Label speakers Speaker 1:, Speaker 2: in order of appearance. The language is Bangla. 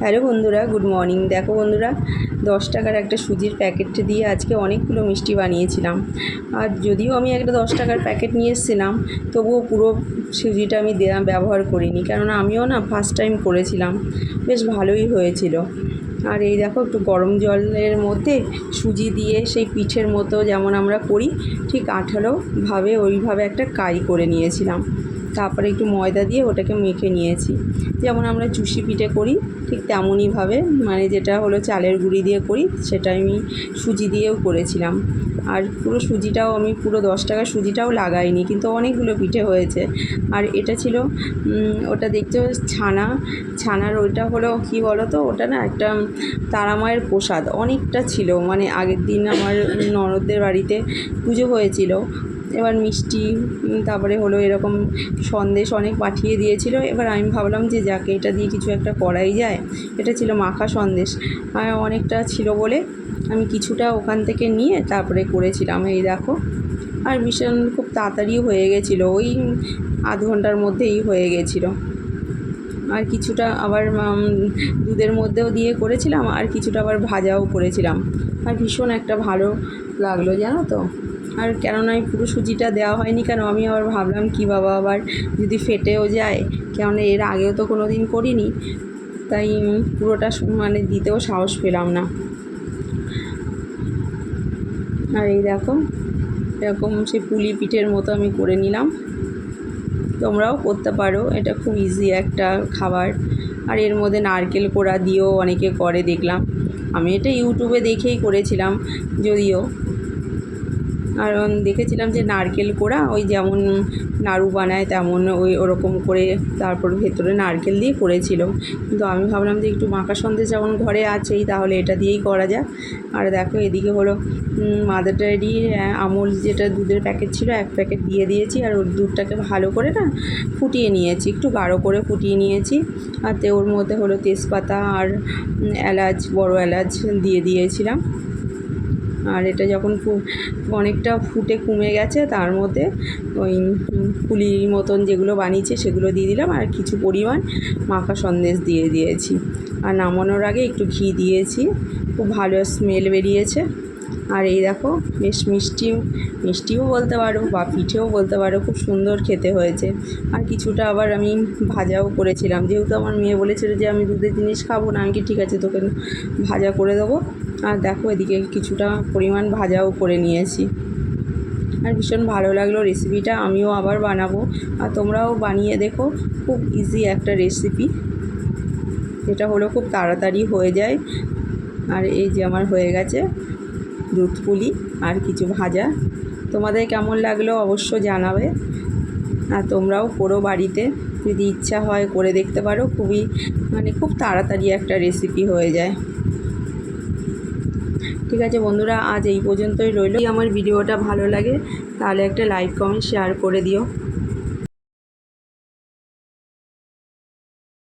Speaker 1: হ্যালো বন্ধুরা, গুড মর্নিং। দেখো বন্ধুরা, দশ টাকার একটা সুজির প্যাকেট দিয়ে আজকে অনেকগুলো মিষ্টি বানিয়েছিলাম। আর যদিও আমি একটা দশ টাকার প্যাকেট নিয়ে এসেছিলাম, তবুও পুরো সুজিটা আমি দেয়া, ব্যবহার করিনি। কেননা আমিও না ফার্স্ট টাইম করেছিলাম, বেশ ভালোই হয়েছিল। আর এই দেখো, একটু গরম জলের মধ্যে সুজি দিয়ে সেই পিঠের মতো যেমন আমরা করি, ঠিক আঠালোভাবে ওইভাবে একটা কাই করে নিয়েছিলাম। তারপরে একটু ময়দা দিয়ে ওটাকে মেখে নিয়েছি। যেমন আমরা চুষি পিঠে করি, ঠিক তেমনইভাবে। মানে যেটা হলো চালের গুঁড়ি দিয়ে করি, সেটা আমি সুজি দিয়েও করেছিলাম। আর পুরো সুজিটাও আমি, পুরো দশ টাকার সুজিটাও লাগাইনি, কিন্তু অনেকগুলো পিঠে হয়েছে। আর এটা ছিল ওটা দেখতে ছানা। ছানার ওইটা হলো কি বলো তো ওটা না একটা তারামায়ের প্রসাদ। অনেকটা ছিল মানে আগের দিন আমার ননদদের বাড়িতে পুজো হয়েছিল। এবার মিষ্টি তারপরে হলো এরকম সন্দেশ অনেক পাঠিয়ে দিয়েছিল। এবার আমি ভাবলাম যে যাকে এটা দিয়ে কিছু একটা করাই যায়, এটা ছিল মাখা সন্দেশ। অনেকটা ছিল বলে আমি কিছুটা ওখান থেকে নিয়ে তারপরে করেছিলাম, এই দেখো। আর ভীষণ খুব তাড়াতাড়িও হয়ে গেছিল, ওই আধ ঘণ্টার মধ্যেই হয়ে গেছিল। আর কিছুটা আবার দুধের মধ্যেও দিয়ে করেছিলাম, আর কিছুটা আবার ভাজাও করেছিলাম। আর ভীষণ একটা ভালো লাগল, জানো তো? আর কেননা আমি পুরো সুজিটা দেওয়া হয়নি কেন? আমি আবার ভাবলাম, কি বাবা আবার যদি ফেটেও যায়? কেননা এর আগেও তো কোনো দিন করিনি। তাই পুরোটা মানে দিতেও সাহস পেলাম না। আর এই দেখো, এরকম সেই পুলি পিঠের মতো আমি করে নিলাম। তোমরাও করতে পারো, এটা খুব ইজি একটা খাবার। আর এর মধ্যে নারকেল কোড়া দিয়েও অনেকে করে দেখলাম। আমি এটা ইউটিউবে দেখেই করেছিলাম, যদিও। উম, দেখেছিলাম যে নারকেল কোড়া ওই যেমন নাড়ু বানায় তেমন ওই ওরকম করে তারপর ভেতরে নারকেল দিয়ে করেছিল। কিন্তু আমি ভাবলাম যে একটু মাখা সন্দেশ যেমন ঘরে আছেই তাহলে এটা দিয়েই করা যাক। আর দেখো এদিকে হলো মাদার ডেয়ারি আমুল যেটা দুধের প্যাকেট ছিল এক প্যাকেট দিয়ে দিয়েছি। আর ওর দুধটাকে ভালো করে না ফুটিয়ে নিয়েছি একটু গাঢ় করে ফুটিয়ে নিয়েছি। আর তে ওর মধ্যে হলো তেজপাতা আর এলাচ বড় এলাচ দিয়ে দিয়েছিলাম। আর এটা যখন অনেকটা ফুটে কমে গেছে, তার মধ্যে ওই পুলির মতন যেগুলো বানিয়েছে সেগুলো দিয়ে দিলাম, আর কিছু পরিমাণ মাখা সন্দেশ দিয়ে দিয়েছি। আর নামানোর আগে একটু ঘি দিয়েছি, খুব ভালো স্মেল বেরিয়েছে। আর এই দেখো, বেশ মিষ্টি মিষ্টিও বলতে পারো বা পিঠেও বলতে পারো, খুব সুন্দর খেতে হয়েছে। আর কিছুটা আবার আমি ভাজাও করেছিলাম। যেহেতু আমার মেয়ে বলেছিল যে আমি দুধের জিনিস খাব না, আমি কি ঠিক আছে তোকে ভাজা করে দেবো? আর দেখো এদিকে কিছুটা পরিমাণ ভাজাও করে নিয়েছি। আর ভীষণ ভালো লাগল রেসিপিটা আমিও আবার বানাবো। আর তোমরাও বানিয়ে দেখো, খুব ইজি একটা রেসিপি এটা হলো খুব তাড়াতাড়ি হয়ে যায়। আর এই যে আমার হয়ে গেছে। দুধ পুলি আর কিছু ভাজা। তোমাদের কেমন লাগল অবশ্য জানাবে। আর তোমরাও করো বাড়িতে যদি ইচ্ছা হয় করে দেখতে পারো, খুবই মানে খুব তাড়াতাড়ি একটা রেসিপি হয়ে যায়। ঠিক আছে বন্ধুরা, আজ এই পর্যন্তই রইল। আমার ভিডিওটা ভালো লাগে, তাহলে একটা লাইক কমেন্ট শেয়ার করে দিও।